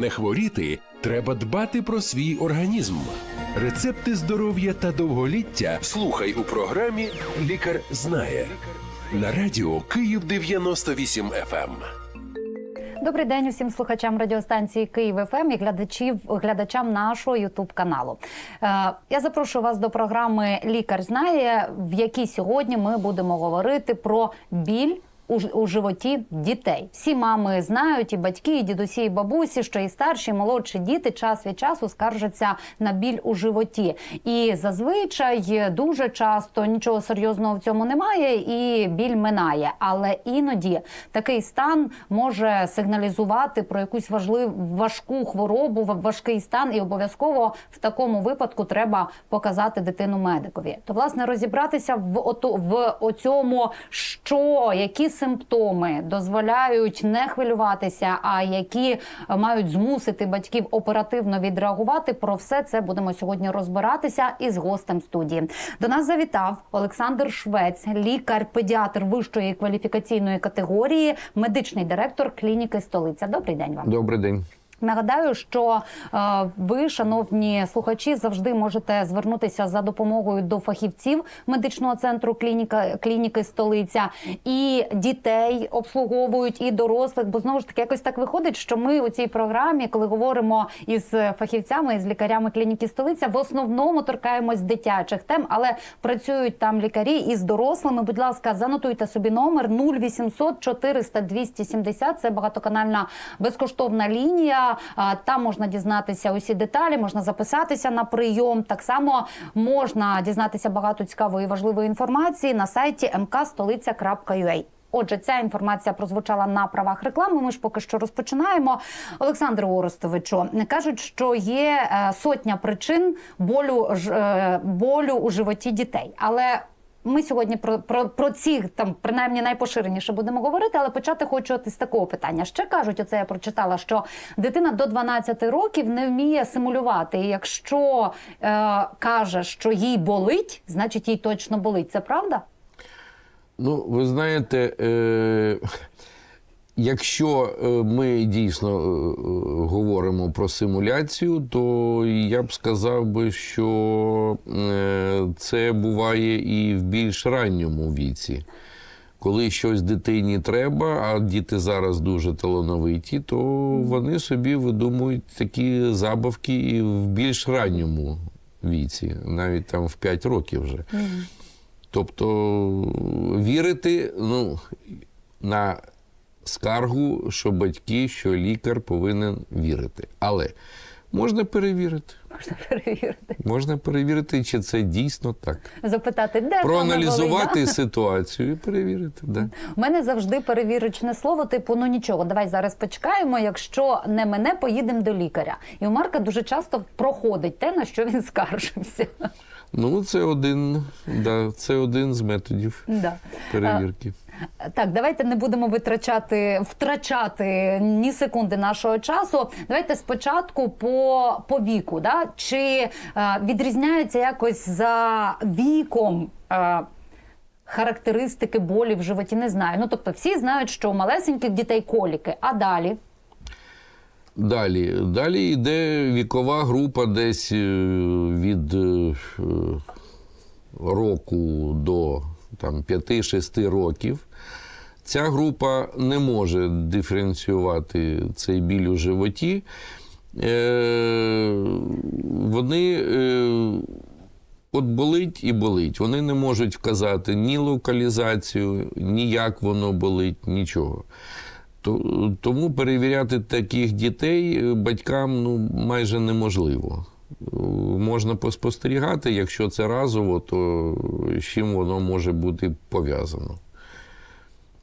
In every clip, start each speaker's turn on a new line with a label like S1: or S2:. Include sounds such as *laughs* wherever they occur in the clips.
S1: Не хворіти треба дбати про свій організм. Рецепти здоров'я та довголіття слухай у програмі Лікар знає на радіо Київ 98 FM.
S2: Добрий день усім слухачам радіостанції Київ ФМ і глядачів глядачам нашого Ютуб каналу. Е, я запрошую вас до програми Лікар знає, в якій сьогодні ми будемо говорити про біль. У, у животі дітей всі мами знають, і батьки, і дідусі, і бабусі, що і старші, і молодші діти час від часу скаржаться на біль у животі. І зазвичай дуже часто нічого серйозного в цьому немає, і біль минає. Але іноді такий стан може сигналізувати про якусь важливу важку хворобу, ва- важкий стан, і обов'язково в такому випадку треба показати дитину медикові. То власне розібратися в ото в оцьому, що які симптоми дозволяють не хвилюватися, а які е, мають змусити батьків оперативно відреагувати. Про все це будемо сьогодні розбиратися із гостем студії. До нас завітав Олександр Швець, лікар-педіатр вищої кваліфікаційної категорії, медичний директор клініки столиця. Добрий день вам.
S3: Добрий день.
S2: Нагадаю, що е, ви, шановні слухачі, завжди можете звернутися за допомогою до фахівців медичного центру клініка клініки столиця і дітей обслуговують, і дорослих. Бо знову ж таки якось так виходить, що ми у цій програмі, коли говоримо із фахівцями із лікарями клініки столиця, в основному торкаємось дитячих тем, але працюють там лікарі із дорослими. Будь ласка, занотуйте собі номер 0800 400 270. Це багатоканальна безкоштовна лінія. Там можна дізнатися усі деталі, можна записатися на прийом. Так само можна дізнатися багато цікавої і важливої інформації на сайті mkstolica.ua. Отже, ця інформація прозвучала на правах реклами. Ми ж поки що розпочинаємо. Олександр Оростовичу кажуть, що є е, сотня причин болю ж- е, болю у животі дітей, але ми сьогодні про, про, про ці там принаймні найпоширеніше будемо говорити, але почати хочу от із такого питання. Ще кажуть, оце я прочитала, що дитина до 12 років не вміє симулювати. І якщо е, каже, що їй болить, значить їй точно болить. Це правда?
S3: Ну, ви знаєте, е, якщо е, ми дійсно е, е, говоримо про симуляцію, то я б сказав би, що це буває і в більш ранньому віці. Коли щось дитині треба, а діти зараз дуже талановиті, то вони собі видумують такі забавки і в більш ранньому віці, навіть там в 5 років вже. Тобто вірити ну, на скаргу, що батьки, що лікар повинен вірити. Але можна перевірити.
S2: Можна перевірити,
S3: Можна перевірити, чи це дійсно так.
S2: запитати, де
S3: Проаналізувати
S2: да?
S3: ситуацію і перевірити. Да.
S2: У мене завжди перевірочне слово, типу, ну нічого, давай зараз почекаємо. Якщо не мене, поїдемо до лікаря. І у Марка дуже часто проходить те, на що він скаржився.
S3: Ну, це один, да, це один з методів
S2: Да.
S3: перевірки.
S2: Так, давайте не будемо витрачати, втрачати ні секунди нашого часу. Давайте спочатку по, по віку. Да? Чи е, відрізняється якось за віком? Е, Характеристики болі в животі не знаю. Ну тобто, всі знають, що у малесеньких дітей коліки, а далі
S3: Далі. Далі йде вікова група десь е, від року до там, 5-6 років. Ця група не може диференціювати цей біль у животі. Е, Вони е, от болить і болить. Вони не можуть вказати ні локалізацію, ні як воно болить, нічого. Тому перевіряти таких дітей е, батькам ну, майже неможливо. Можна поспостерігати, якщо це разово, то з чим воно може бути пов'язано.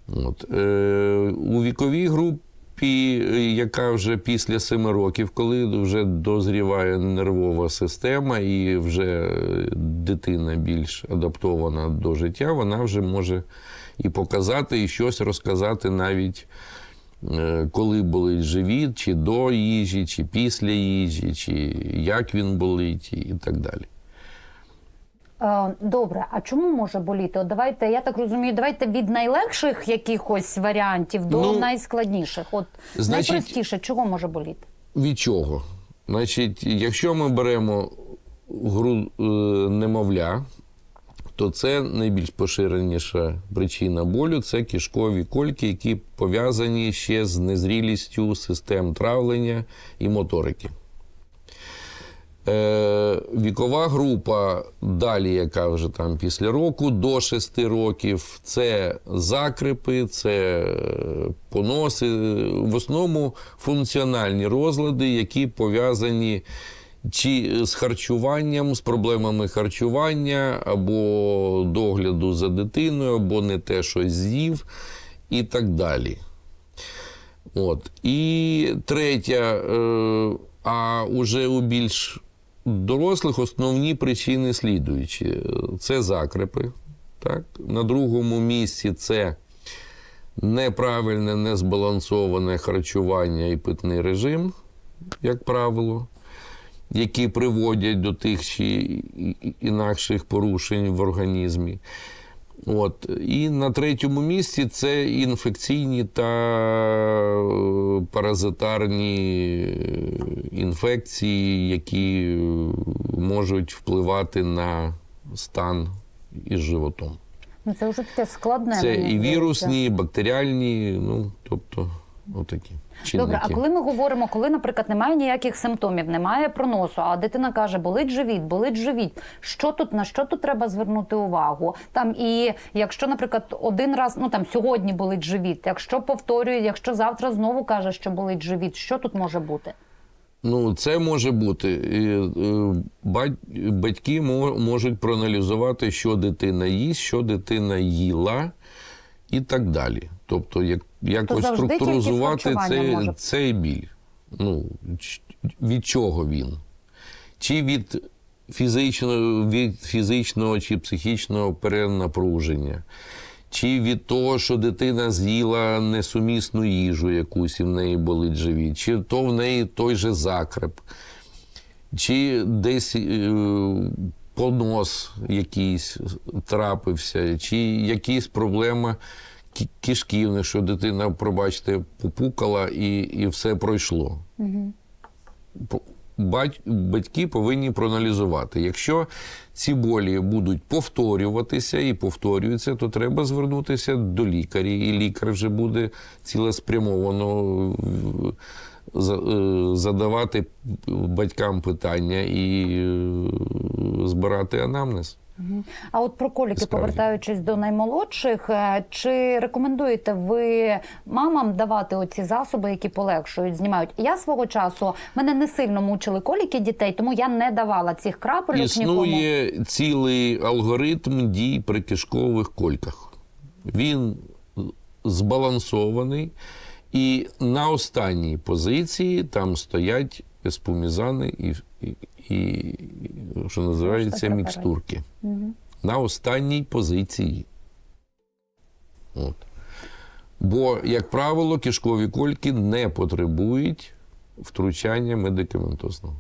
S3: От. Е, у віковій групі, е, яка вже після 7 років, коли вже дозріває нервова система і вже дитина більш адаптована до життя, вона вже може і показати, і щось розказати навіть. е, Коли болить живіт, чи до їжі, чи після їжі, чи як він болить, і так далі.
S2: Е, Добре, а чому може боліти? От давайте, я так розумію, давайте від найлегших якихось варіантів до
S3: Ну,
S2: найскладніших. От
S3: значить,
S2: найпростіше, чого може боліти?
S3: від чого? Значить, якщо ми беремо гру е, немовля, то це найбільш поширеніша причина болю це кишкові кольки, які пов'язані ще з незрілістю систем травлення і моторики. Е, вікова група, далі, яка вже там після року, до 6 років, це закрипи, це е, поноси, в основному функціональні розлади, які пов'язані чи з харчуванням, з проблемами харчування, або догляду за дитиною, або не те, що з'їв, і так далі. От. І третя, е, а уже у більш дорослих основні причини слідуючі: це закрепи. Так? На другому місці це неправильне, незбалансоване харчування і питний режим, як правило, які приводять до тих чи інакших порушень в організмі. От. І на третьому місці це інфекційні та е, паразитарні інфекції, які можуть впливати на стан із животом.
S2: Ну, це вже таке складне.
S3: Це і вірусні, і бактеріальні, ну тобто, отакі чинники.
S2: Добре, а коли ми говоримо, коли, наприклад, немає ніяких симптомів, немає проносу, а дитина каже, болить живіт, болить живіт. Що тут на що тут треба звернути увагу? Там і якщо, наприклад, один раз, ну там сьогодні болить живіт, якщо повторює, якщо завтра знову каже, що болить живіт, що тут може бути?
S3: Ну, це може бути. І, е, бать- Батьки можуть проаналізувати, що дитина їсть, що дитина їла і так далі. Тобто, як, якось структуризувати цей,
S2: може.
S3: цей біль. Ну, від чого він? Чи від фізичного, від фізичного чи психічного перенапруження? Чи від того, що дитина з'їла несумісну їжу якусь і в неї болить живіт, чи то в неї той же закреп, чи десь е, понос якийсь трапився, чи якісь проблема кі- кишківних, що дитина, пробачте, попукала і, і все пройшло. По- бать- батьки повинні проаналізувати. Якщо ці болі будуть повторюватися і повторюються, то треба звернутися до лікаря, і лікар вже буде цілеспрямовано е, е, задавати батькам питання і е, збирати анамнез.
S2: А от про коліки,
S3: Справді.
S2: повертаючись до наймолодших, е, чи рекомендуєте ви мамам давати оці засоби, які полегшують, знімають? Я свого часу мене не сильно мучили коліки дітей, тому я не давала цих крапельок нікому.
S3: Існує цілий алгоритм дій при кишкових кольках. Він збалансований, і на останній позиції там стоять еспумізани і, і, що називається, мікстурки. На останній позиції. От. Бо, як правило, кишкові кольки не потребують втручання медикаментозного.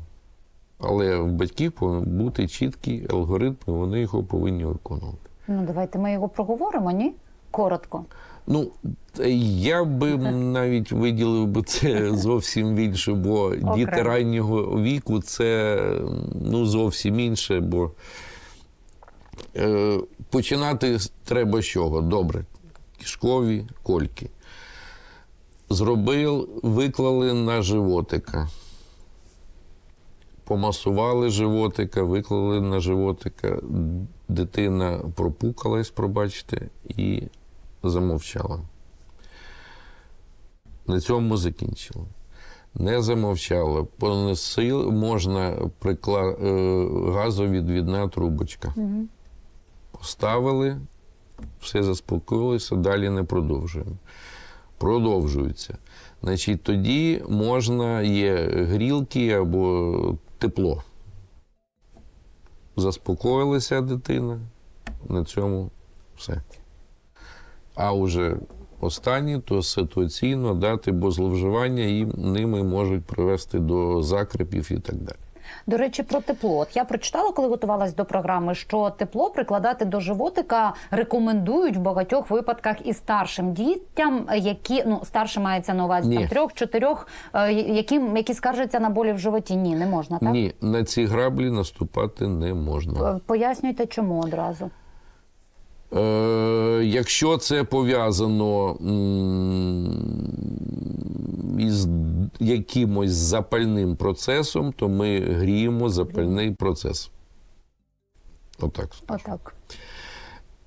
S3: Але в батьків повинен бути чіткий алгоритм, і вони його повинні виконувати.
S2: Ну давайте ми його проговоримо, ні? Коротко.
S3: Ну, я би навіть виділив би це *laughs* зовсім більше, бо діти раннього віку це ну, зовсім інше, бо е, починати треба з чого? Добре. Кишкові кольки. Зробив, виклали на животика. Помасували животика, виклали на животика. Дитина пропукалась, пробачте, і замовчала. На цьому закінчила. Не замовчала. Понесил, можна прикла... е, газовідвідна трубочка. Поставили, все заспокоїлося, далі не продовжуємо. Продовжується. Значить, тоді можна є грілки або тепло. Заспокоїлася дитина, на цьому все. А вже останні, то ситуаційно дати, бо зловживання їм ними можуть привести до закрепів і так далі.
S2: До речі, про тепло. От я прочитала, коли готувалась до програми, що тепло прикладати до животика рекомендують в багатьох випадках і старшим дітям, які ну старшим мається на увазі
S3: Ні.
S2: там трьох-чотирьох, е, яким які скаржаться на болі в животі. Ні, не можна так.
S3: Ні, на ці граблі наступати не можна.
S2: Пояснюйте, чому одразу.
S3: Е, якщо це пов'язано із якимось запальним процесом, то ми гріємо запальний процес. Отак.
S2: Отак.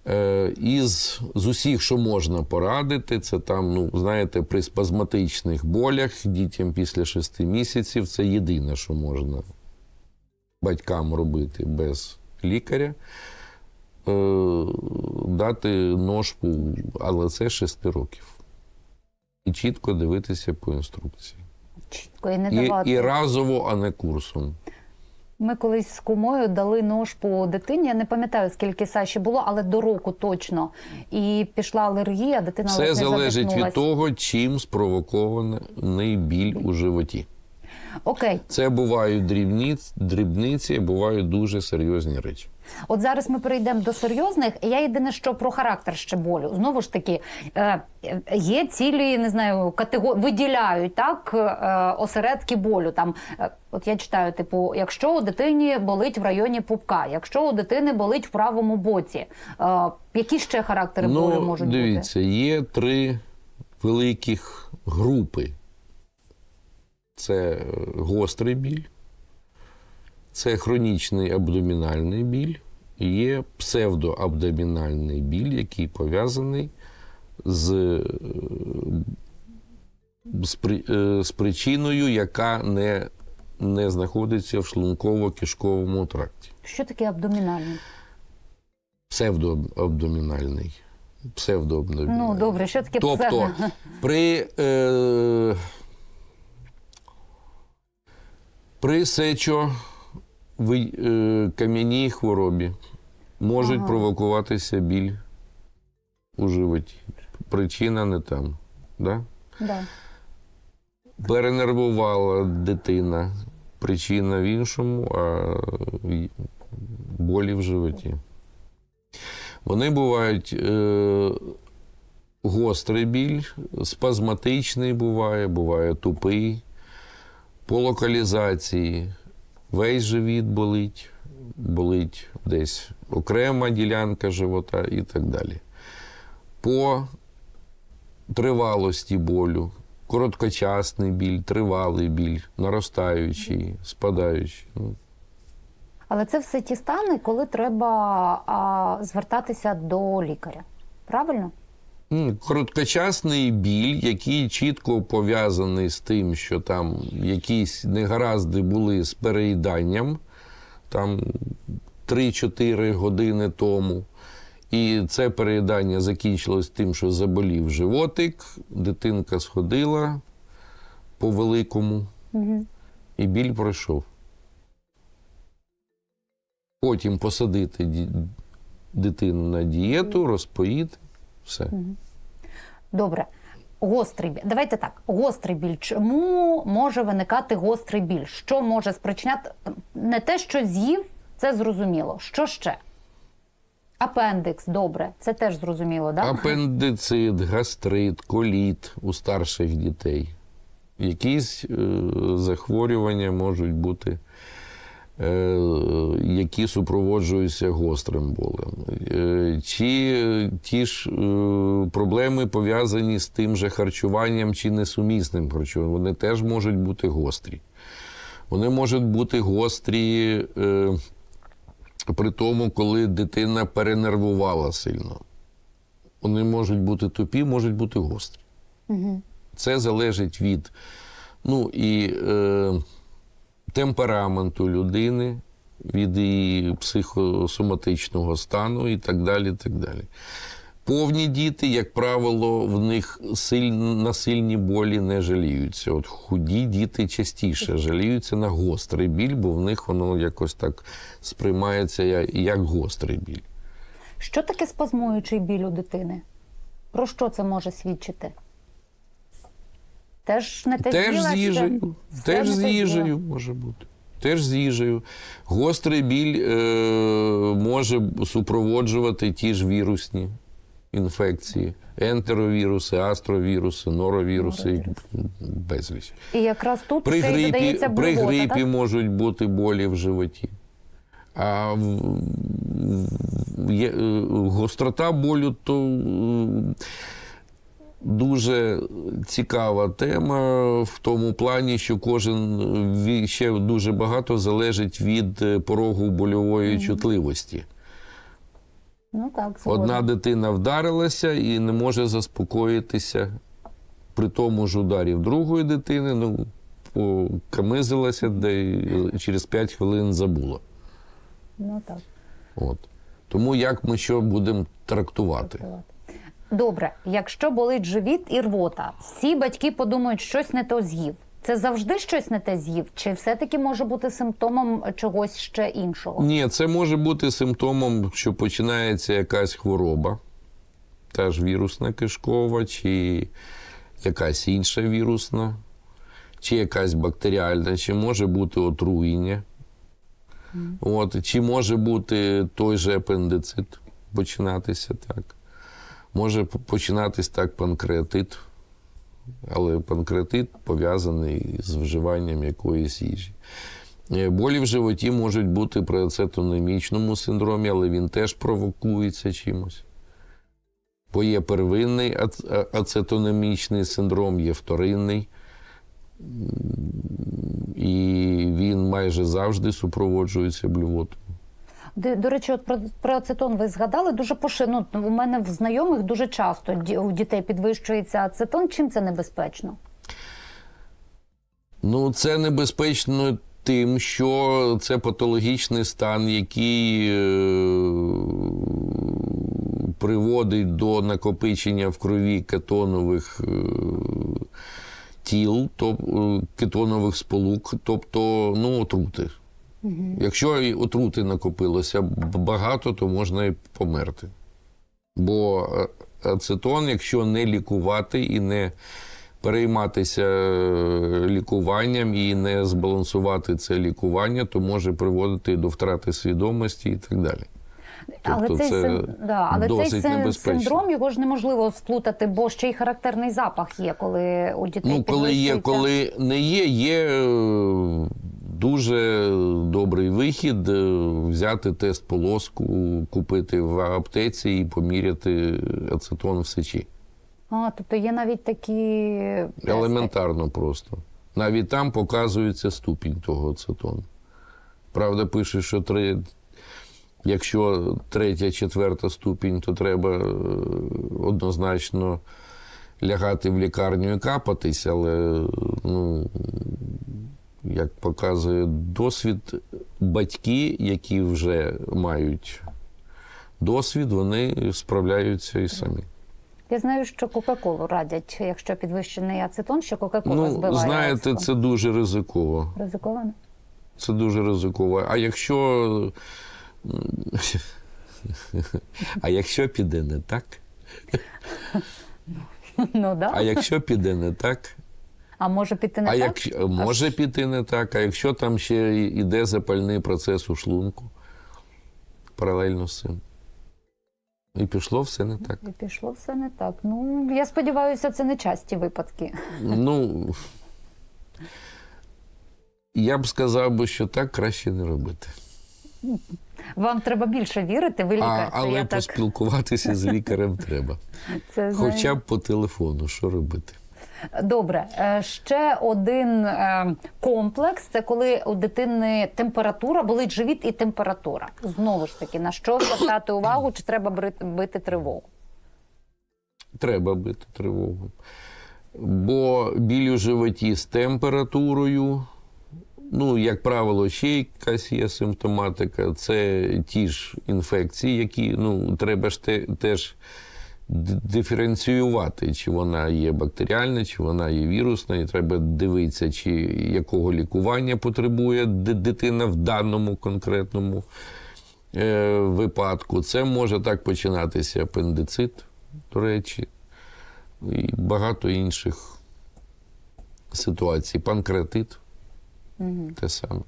S3: Е, із з усіх, що можна порадити, це там, ну знаєте, при спазматичних болях дітям після 6 місяців це єдине, що можна батькам робити без лікаря. Е, дати ножку, але це 6 років. І чітко дивитися по інструкції.
S2: Чітко і не давати.
S3: і разово, а не курсом.
S2: Ми колись з кумою дали ножпу дитині. Я не пам'ятаю, скільки Саші було, але до року точно. І пішла алергія, дитина не
S3: залежить від того, чим спровокований біль у животі.
S2: Окей,
S3: Це бувають дрібниці, дрібниці, бувають дуже серйозні речі.
S2: от зараз ми перейдемо до серйозних. Я єдине, що про характер ще болю. Знову ж таки, е, є цілі, не знаю, категорії, виділяють так е, осередки болю. Там, е, от я читаю, типу, якщо у дитині болить в районі пупка, якщо у дитини болить в правому боці, які ще характери болю
S3: Ну,
S2: можуть бути?
S3: дивіться, є три великих групи: це е, гострий біль, це хронічний абдомінальний біль, і є псевдоабдомінальний біль, який пов'язаний з, е, з, е, з причиною, яка не, не знаходиться в шлунково-кишковому тракті.
S2: Що таке абдомінальний?
S3: Псевдоабдомінальний. Псевдоабдомінальний.
S2: Ну добре, що таке
S3: Тобто
S2: псевдо?
S3: при, е, при сечо е, кам'яній хворобі можуть
S2: Ага.
S3: провокуватися біль у животі. Причина не там. Да?
S2: Да.
S3: Перенервувала дитина. Причина в іншому, а болі в животі. Вони бувають е, гострий біль, спазматичний буває, буває тупий, по локалізації. Весь живіт болить, болить десь окрема ділянка живота і так далі. По тривалості болю, короткочасний біль, тривалий біль, наростаючий, спадаючий. Ну,
S2: Але це все ті стани, коли треба а, звертатися до лікаря. Правильно?
S3: Короткочасний біль, який чітко пов'язаний з тим, що там якісь негаразди були з переїданням, там 3-4 години тому. І це переїдання закінчилось тим, що заболів животик, дитинка сходила по великому,
S2: Угу.
S3: і біль пройшов. Потім посадити дитину на дієту, розпоїти, все.
S2: Добре. Гострий біль. Давайте так. Гострий біль. Чому може виникати гострий біль? Що може спричиняти? Не те, що з'їв, це зрозуміло. Що ще? Апендикс, добре, це теж зрозуміло, так?
S3: Апендицит, гастрит, коліт у старших дітей. Якісь е, захворювання можуть бути, які супроводжуються гострим болем. Е, чи ті ж е, проблеми пов'язані з тим же харчуванням чи несумісним харчуванням, вони теж можуть бути гострі. Вони можуть бути гострі. Е, при тому, коли дитина перенервувала сильно. Вони можуть бути тупі, можуть бути гострі.
S2: Угу.
S3: Це залежить від ну, і, е, темпераменту людини, від її психосоматичного стану і так далі. так далі. Повні діти, як правило, в них силь, на сильні болі не жаліються. От худі діти частіше жаліються на гострий біль, бо в них воно якось так сприймається як гострий біль.
S2: Що таке спазмуючий біль у дитини? Про що це може свідчити? Теж не те
S3: Теж з їжею, теж з їжею може бути. Теж з їжею. Гострий біль е, може супроводжувати ті ж вірусні інфекції. Ентеровіруси, астровіруси, норовіруси, безліч.
S2: І якраз тут
S3: При грипі,
S2: додається
S3: при
S2: блювота,
S3: грипі
S2: так?
S3: можуть бути болі в животі. А в- в- є, е, гострота болю то е, дуже цікава тема в тому плані, що кожен ще дуже багато залежить від е, порогу больової чутливості.
S2: Ну так.
S3: Одна дитина вдарилася і не може заспокоїтися при тому ж ударі другої дитини, ну, покамизилася, де через 5 хвилин забула.
S2: Ну так.
S3: От. Тому як ми що будемо трактувати?
S2: Добре, якщо болить живіт і рвота, всі батьки подумають, щось не то з'їв. Це завжди щось не те з'їв, чи все-таки може бути симптомом чогось ще іншого?
S3: Ні, це може бути симптомом, що починається якась хвороба, та ж вірусна кишкова, чи якась інша вірусна, чи якась бактеріальна, чи може бути отруєння. От, чи може бути той же апендицит починатися так. Може починатись так панкреатит, але панкреатит пов'язаний з вживанням якоїсь їжі. Е, Болі в животі можуть бути при ацетонемічному синдромі, але він теж провокується чимось. Бо є первинний ац- ацетонемічний синдром, є вторинний. І він майже завжди супроводжується блювотою.
S2: До, речі, от про, про ацетон ви згадали дуже поширено. Ну, у мене в знайомих дуже часто у дітей підвищується ацетон. Чим це небезпечно?
S3: Ну, це небезпечно тим, що це патологічний стан, який е, приводить до накопичення в крові кетонових е, тіл, е, кетонових сполук, тобто ну, отрути. Якщо і отрути накопилося багато, то можна і померти. Бо е, ацетон, якщо не лікувати і не перейматися е, лікуванням і не збалансувати це лікування, то може приводити до втрати свідомості і так далі.
S2: але
S3: Тобто
S2: цей,
S3: це
S2: да, але цей синдром його ж неможливо сплутати, бо ще й характерний запах є, коли у дітей
S3: Ну, коли є, коли не є, є е, дуже добрий вихід е, взяти тест полоску, купити в аптеці і поміряти ацетон в сечі.
S2: А, тобто є навіть такі тести.
S3: Елементарно просто. Навіть там показується ступінь того ацетону. Правда, пише, що три, якщо третя, четверта ступінь, то треба е, однозначно лягати в лікарню і капатись, але ну, як показує досвід, батьки, які вже мають досвід, вони справляються і самі.
S2: Я знаю, що Кока-Колу радять, якщо підвищений ацетон, що Кока-Кола
S3: Ну,
S2: збиває.
S3: знаєте,
S2: ацетон.
S3: це дуже ризиково.
S2: ризиковано.
S3: Це дуже ризиково. А якщо. А якщо піде не так?
S2: Ну *laughs* да.
S3: А якщо піде не так?
S2: А може піти не
S3: А
S2: так?
S3: якщо може піти не так, а якщо там ще й іде запальний процес у шлунку паралельно з цим. І пішло все не так.
S2: І пішло все не так. Ну я сподіваюся, це не часті випадки.
S3: Ну, я б сказав би, що так краще не робити.
S2: Вам треба більше вірити. Ви
S3: А,
S2: лікар.
S3: але
S2: я так
S3: поспілкуватися з лікарем треба.
S2: це.
S3: Хоча б по телефону, що робити?
S2: Добре, Е, ще один е, комплекс це коли у дитини температура, болить живіт і температура. Знову ж таки, на що звертати увагу, чи треба бити тривогу?
S3: Треба бити тривогу. Бо біль у животі з температурою, ну, як правило, ще якась є симптоматика. Це ті ж інфекції, які ну, треба ж те, теж диференціювати, чи вона є бактеріальна, чи вона є вірусна, і треба дивитися, чи якого лікування потребує дитина в даному конкретному е, випадку. Це може так починатися апендицит, до речі, і багато інших ситуацій. Панкреатит те саме.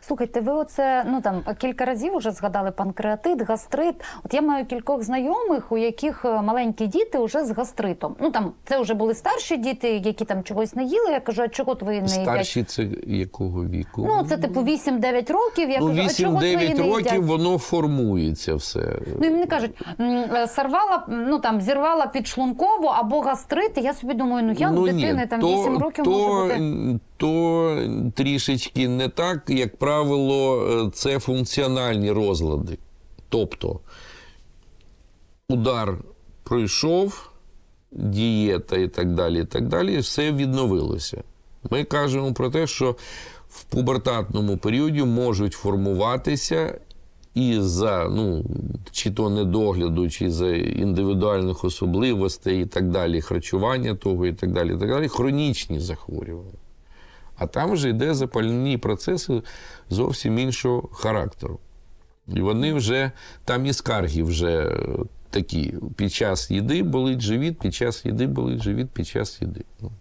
S2: Слухайте, ви оце ну там кілька разів вже згадали панкреатит, гастрит. От я маю кількох знайомих, у яких е, маленькі діти вже з гастритом. Ну там це вже були старші діти, які там чогось не їли. Я кажу, а чого ви не їдять?
S3: Старші це якого віку?
S2: Ну це типу 8-9 років. Я
S3: Ну,
S2: кажу, а чого твої
S3: 8-9
S2: не
S3: років воно формується все.
S2: Ну і мені кажуть, е, сорвала, ну там зірвала підшлунково або гастрит. І я собі думаю, ну як
S3: ну,
S2: дитини
S3: ні,
S2: там
S3: то,
S2: 8 років
S3: то,
S2: може бути.
S3: То трішечки не так, як правило, е, це функціональні розлади. Тобто удар пройшов, дієта і так далі, і так далі, все відновилося. Ми кажемо про те, що в пубертатному періоді можуть формуватися і за ну, чи то недогляду, чи за індивідуальних особливостей і так далі, харчування того і так далі, і так далі, хронічні захворювання. А там вже йде запальні процеси зовсім іншого характеру. І вони вже, там і скарги вже е, такі. Під час їди болить живіт, під час їди болить живіт, під час їди. Ну,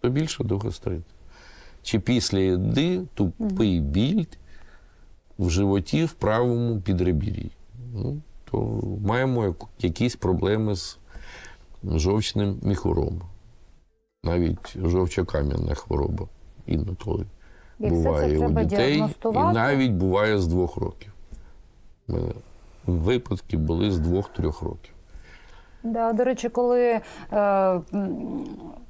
S3: то більше до. Чи після їди тупий біль в животі в правому підребір'ї. Ну, то маємо якісь проблеми з жовчним міхуром. Навіть жовчокам'яна хвороба
S2: І все це
S3: буває у дітей, і навіть буває з двох років. Випадки були з двох-трьох років.
S2: Да, до речі, коли е,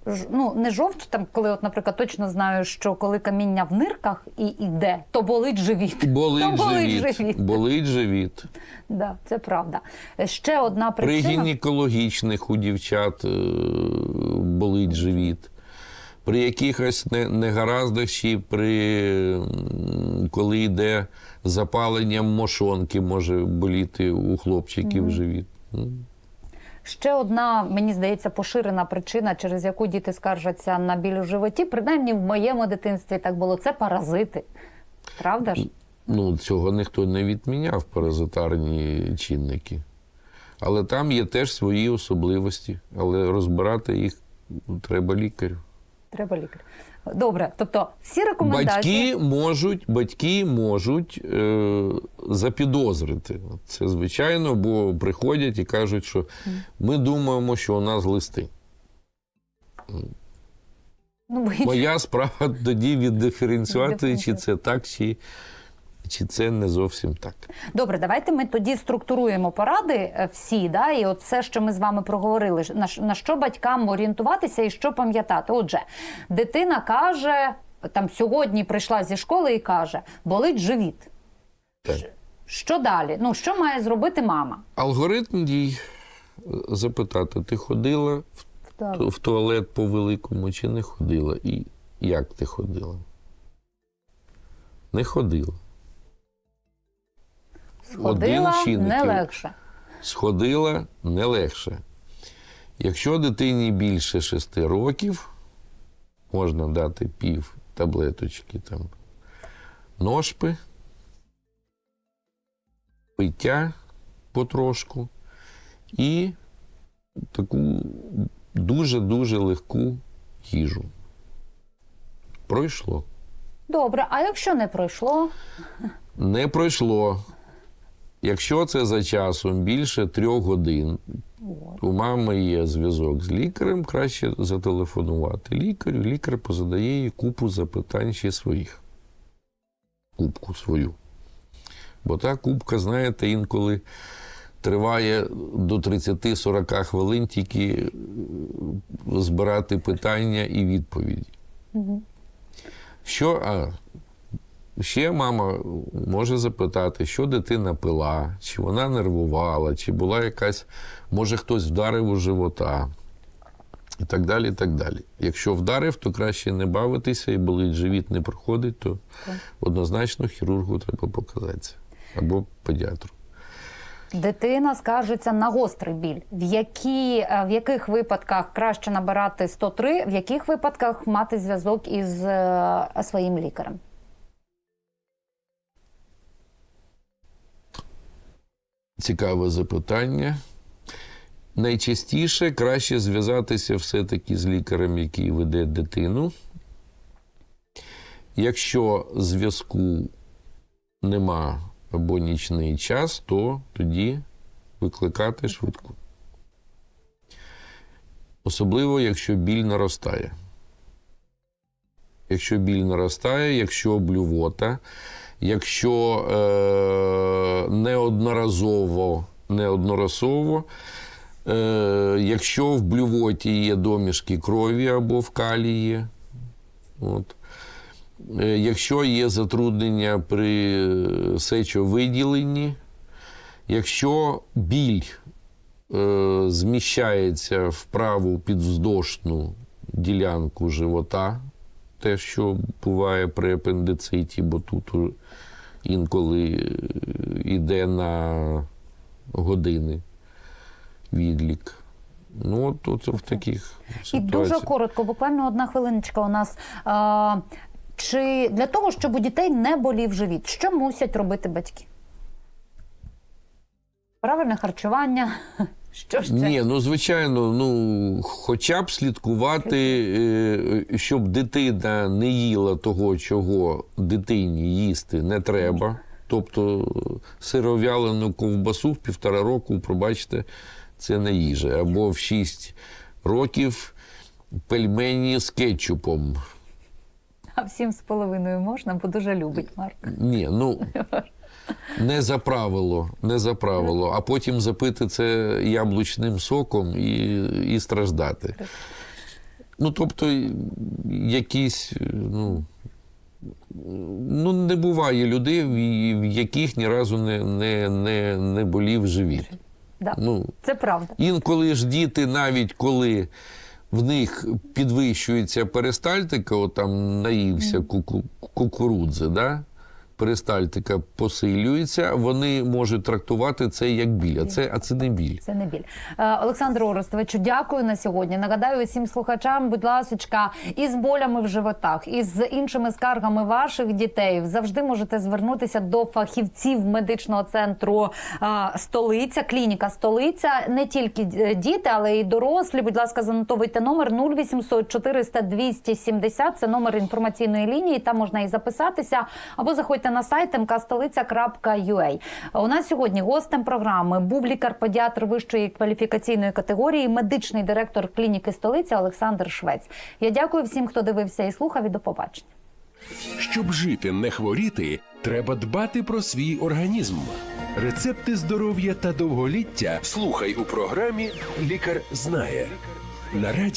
S2: ж- ну не жовч, там коли, от, наприклад, точно знаю, що коли каміння в нирках і йде, то болить живіт.
S3: Болить,
S2: то болить
S3: живіт,
S2: живіт.
S3: болить живіт.
S2: Да, це правда. Ще одна
S3: При гінекологічних у дівчат е, болить живіт. При якихось не- негараздах чи при коли йде запалення мошонки, може боліти у хлопчиків живіт. Ну,
S2: Ще одна, мені здається, поширена причина, через яку діти скаржаться на біль у животі, принаймні в моєму дитинстві так було. Це паразити. Правда ж?
S3: Ну, цього ніхто не відміняв паразитарні чинники. Але там є теж свої особливості. Але розбирати їх треба лікарю.
S2: Треба лікар. Добре, тобто всі рекомендації.
S3: Батьки можуть, батьки можуть е, запідозрити. Це звичайно, бо приходять і кажуть, що ми думаємо, що у нас листи.
S2: Ну,
S3: Моя справа тоді віддиференціювати, чи це так, чи, чи це не зовсім так.
S2: Добре, давайте ми тоді структуруємо поради е, всі, да, і от все, що ми з вами проговорили, на, що батькам орієнтуватися і що пам'ятати. Отже, дитина каже, там сьогодні прийшла зі школи і каже, болить живіт.
S3: Так.
S2: Що далі? Ну, що має зробити мама?
S3: Алгоритм дій е, запитати: ти ходила в, в туалет по великому чи не ходила? І як ти ходила? Не ходила.
S2: Сходила
S3: Один
S2: не легше.
S3: Сходила не легше. Якщо дитині більше 6 років, можна дати пів таблеточки там ножпи, пиття потрошку і таку дуже-дуже легку їжу. Пройшло.
S2: Добре, а якщо не пройшло?
S3: Не пройшло. Якщо це за часом більше трьох годин, у мами є зв'язок з лікарем, краще зателефонувати лікарю. Лікар позадає їй купу запитань ще своїх. Кубку свою. Бо та кубка, знаєте, інколи триває до 30-40 хвилин тільки е, збирати питання і відповіді. Що, а, ще мама може запитати, що дитина пила, чи вона нервувала, чи була якась, може хтось вдарив у живота. І так далі, і так далі. Якщо вдарив, то краще не бавитися і болить живіт не проходить, то однозначно хірургу треба показатися або педіатру.
S2: Дитина скаржиться на гострий біль. В, які, е, в яких випадках краще набирати 103, в яких випадках мати зв'язок із е, своїм лікарем?
S3: Цікаве запитання. Найчастіше краще зв'язатися все-таки з лікарем, який веде дитину. Якщо зв'язку нема або нічний час, то тоді викликати швидку. Особливо, якщо біль наростає. Якщо біль наростає, якщо блювота, якщо е, неодноразово, неодноразово, е, якщо в блювоті є домішки крові або в калії, от, е, якщо є затруднення при сечовиділенні, якщо біль е, зміщається в праву підвздошну ділянку живота, те, що буває при апендициті, бо тут інколи е, йде на години відлік. Ну, от, от в таких
S2: І дуже коротко, буквально одна хвилиночка у нас. А, чи для того, щоб у дітей не болів живіт, що мусять робити батьки? Правильне харчування. Що ще?
S3: Ні, ну звичайно, ну хоча б слідкувати, е, щоб дитина не їла того, чого дитині їсти не треба. Тобто сировялену ковбасу в півтора року, пробачте, це не їжа. Або в 6 років пельмені з кетчупом.
S2: А всім з половиною можна, бо дуже любить Марк.
S3: Ні, ну *laughs* не за правило, не за правило, а потім запити це яблучним соком і, і страждати. Ну, тобто, якісь, ну. Ну, не буває людей, в- яких ні разу не, не, не, не болів живіт.
S2: Да.
S3: Ну,
S2: Це правда.
S3: Інколи ж діти, навіть коли в них підвищується перистальтика, от там наївся куку, кукурудзи, да? Перистальтика посилюється, вони можуть трактувати це як біль, а це, а це не біль.
S2: Це не біль. Е, Олександр Орестовичу, дякую на сьогодні. Нагадаю усім слухачам, будь ласочка, із болями в животах, і з іншими скаргами ваших дітей завжди можете звернутися до фахівців медичного центру е, столиця, клініка столиця. Не тільки діти, але й дорослі. Будь ласка, занотовуйте номер 0800 400 270. Це номер інформаційної лінії. Там можна і записатися або на сайт mkstolica.ua. У нас сьогодні гостем програми був лікар-педіатр вищої кваліфікаційної категорії, медичний директор клініки столиця Олександр Швець. Я дякую всім, хто дивився і слухав. І до побачення.
S1: Щоб жити, не хворіти, треба дбати про свій організм. Рецепти здоров'я та довголіття слухай у програмі Лікар знає на радіо.